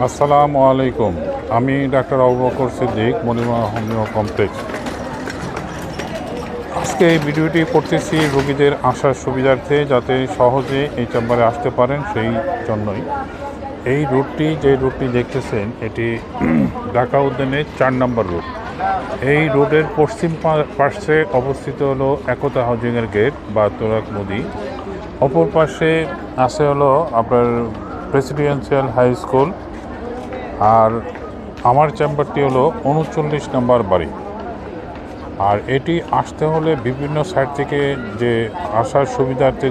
আসসালামু আলাইকুম। আমি ডাক্তার আবু বকর সিদ্দিক, মনিমা হোমিও কমপ্লেক্স। আজকে এই ভিডিওটি করতেছি রোগীদের আসার সুবিধার্থে, যাতে সহজে এই চেম্বারে আসতে পারেন সেই জন্যই। এই রুটটি যে রুটটি দেখতেছেন, এটি ঢাকা উদ্যানের চার নম্বর রুট এই রোডের পশ্চিম পার্শ্বে অবস্থিত হলো একতা হাউজিংয়ের গেট বা তোরাক নদী। অপর পাশে আছে হলো আপনার প্রেসিডেন্সিয়াল হাই স্কুল। আর আমার চেম্বারটি হলো উনচল্লিশ নম্বর বাড়ি। আর এটি আসতে হলে বিভিন্ন সাইড থেকে যে আসার সুবিধার্থে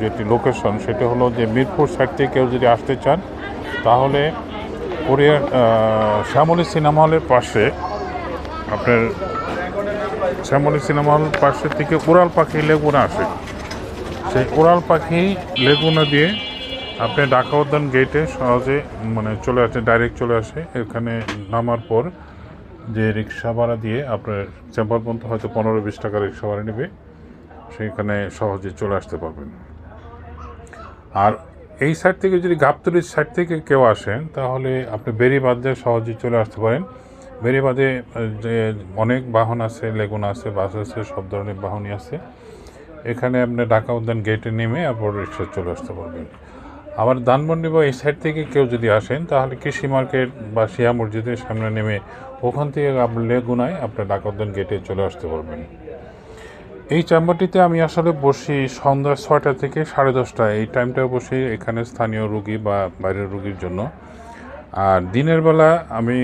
যেটি লোকেশন সেটা হলো যে মিরপুর সাইড থেকে কেউ যদি আসতে চান, তাহলে কোরিয়ার শ্যামলী সিনেমা হলের পাশে, আপনার শ্যামলী সিনেমা হল পাশে থেকে উড়াল পাখি লেগুনা আসে। সেই উড়াল পাখি লেগুনা দিয়ে আপনি ঢাকা উদ্যান গেটে সহজে মানে চলে আসে ডাইরেক্ট চলে আসে, এখানে নামার পর যে রিক্সা ভাড়া দিয়ে আপনার চেম্বার পর্যন্ত হয়তো পনেরো বিশ টাকা রিক্সা ভাড়া নেবে, সেখানে সহজে চলে আসতে পারবেন। আর এই সাইড থেকে যদি গাবতলির সাইড থেকে কেউ আসেন, তাহলে আপনি বেরিবাদ সহজে চলে আসতে পারেন। বেরিবাদে যে অনেক বাহন আছে, লেগুন আছে, বাস আছে, সব ধরনের বাহনই আছে। এখানে আপনি ঢাকা উদ্যান গেটে নেমে আপনার রিক্সা চলে আসতে পারবেন। আবার ধানমন্ডি বা এই সাইড থেকে কেউ যদি আসেন, তাহলে কৃষি মার্কেট বা শিয়া মসজিদের সামনে নেমে ওখান থেকে লেগুনায় আপনার ঢাকা গেটে চলে আসতে পারবেন। এই চেম্বারটিতে আমি আসলে বসি সন্ধ্যা ছয়টা থেকে সাড়ে দশটা। এই টাইমটা বসি এখানে স্থানীয় রুগী বা বাইরের রুগীর জন্য। আর দিনের বেলা আমি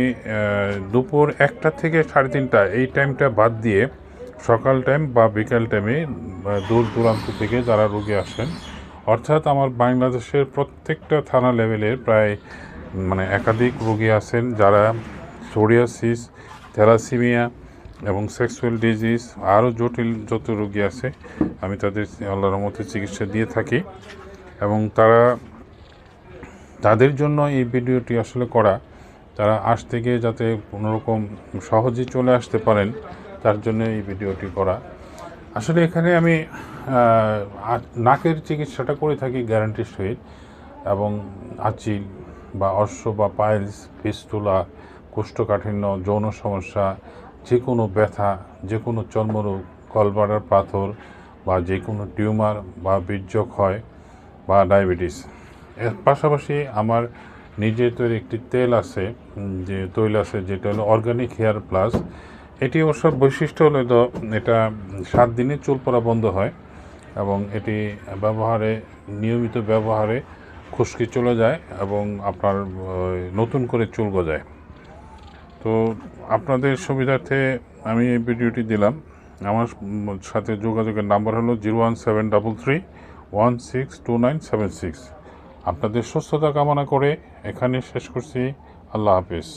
দুপুর একটা থেকে সাড়ে তিনটা এই টাইমটা বাদ দিয়ে সকাল টাইম বা বিকাল টাইমে দূর দূরান্ত থেকে যারা রুগী আসেন অর্থাৎ আমার বাংলাদেশের প্রত্যেকটা থানা লেভেলের প্রায় মানে একাধিক রুগী আছেন যারা সোরিয়াসিস, থ্যালাসিমিয়া এবং সেক্সুয়াল ডিজিজ আরও জটিল যত রোগী আছে, আমি তাদের আল্লাহর মতো চিকিৎসা দিয়ে থাকি। এবং তারা, তাদের জন্য এই ভিডিওটি আসলে করা, তারা আজ থেকে যাতে কোনোরকম সহজে চলে আসতে পারেন, তার জন্য এই ভিডিওটি করা। আসলে এখানে আমি নাকের চিকিৎসাটা করে থাকি গ্যারান্টির সহিত এবং আচিল বা অশ্ব বা পাইলস ফিস্টুলা কোষ্ঠকাঠিন্য, যৌন সমস্যা যে কোনো ব্যথা যে কোনো চর্মরোগ কলবাড়ার পাথর বা যে কোনো টিউমার বা বীর্যক্ষয় বা ডায়াবেটিস। এর পাশাপাশি আমার নিজের তৈরি একটি তেল আছে যে তৈল আছে, যেটা হলো অর্গানিক হেয়ার প্লাস এটি অবশ্য বৈশিষ্ট্য হলো এটা সাত দিনে চুল পড়া বন্ধ হয় এবং এটি ব্যবহারে, নিয়মিত ব্যবহারে খুশকি চলে যায় এবং আপনার নতুন করে চুল গজায়। তো আপনাদের সুবিধার্থে আমি এই ভিডিওটি দিলাম। আমার সাথে যোগাযোগের নাম্বার হলো zero one seven double three one six two nine seven six. আপনাদের সুস্থতা কামনা করে এখানে শেষ করছি। আল্লাহ হাফিজ।